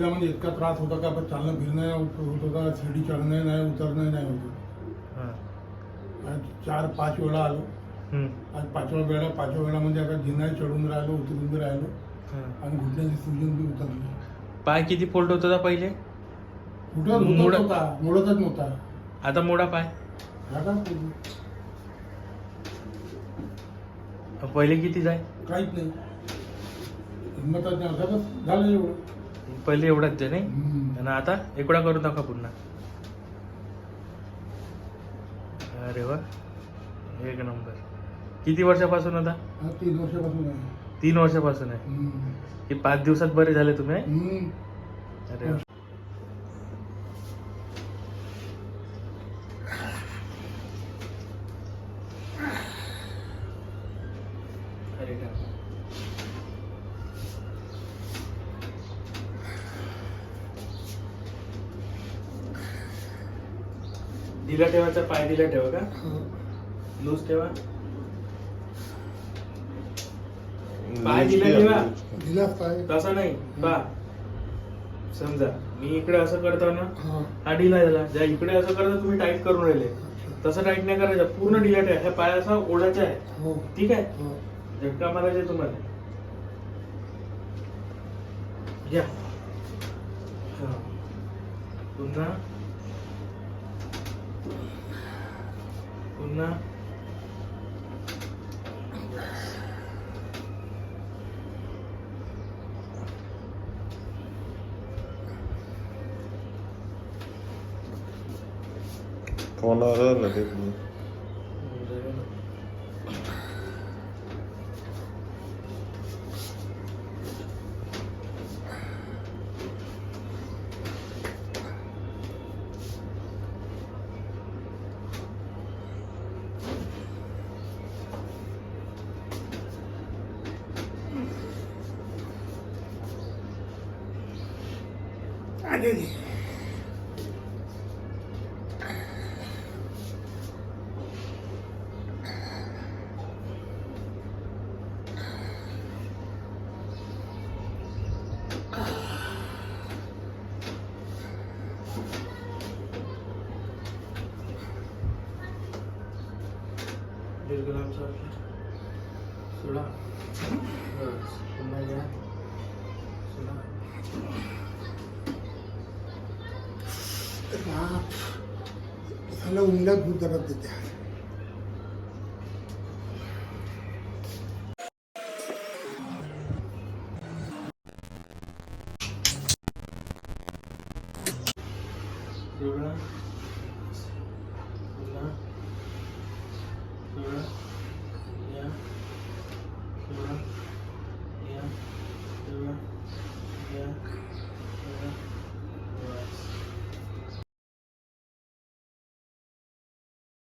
म्हणजे इतका त्रास होता का आपण चालणं फिरणं होत होत शिडी चढणं नाही उतरणं नाही होत. हां. चार पाच वेळा आलो. आज पाचव्या वेळा पाचव्या वेळामध्ये आता जिन्हाही चढून राहिलो उतरून बी राहिलो. आणि घुटण्याची सुजून बी उतरली. पाय किती फोल्ड होत होता पहिले? कुठं मुडत- मुडतच नव्हता. आता मोडा पाय. पहिले किती जाय? काहीच नाही. हिंमतच नाही. झालं एवढं. पहिले एवढाच जाय नाही. आणि आता एकडा करून टाका पुन्हा अरे वा एक नंबर किती वर्षापासून हा तीन वर्षापासून आहे तीन वर्षापासून आहे. की पाच दिवसात बरे झाले तुम्ही. अरे वा. अरे. दिला ठेवायचा पाय दिला ठेवा का? लूज ठेवा. पाय दिला ठेवा. दिलाच पाय. तसा नाही पा समजा मी इकडे असं करतो ना हा. हा ढिला झाला. ज्या इकडे असं करता तुम्ही टाईट करून राहिले. तसं टाईट नाही करायचं. पूर्ण ढिला ठेवा. ह्या पाय असा ओढायचा आहे. हो. ठीक आहे? हो. झटका मारायचा तुम्हाला. घ्या हा. पुन्हा. Con nó. Hadi. Bir gram çarpı. Şurada. Evet. Bundan gelen. العطف على لابد رد الدحال Thank you.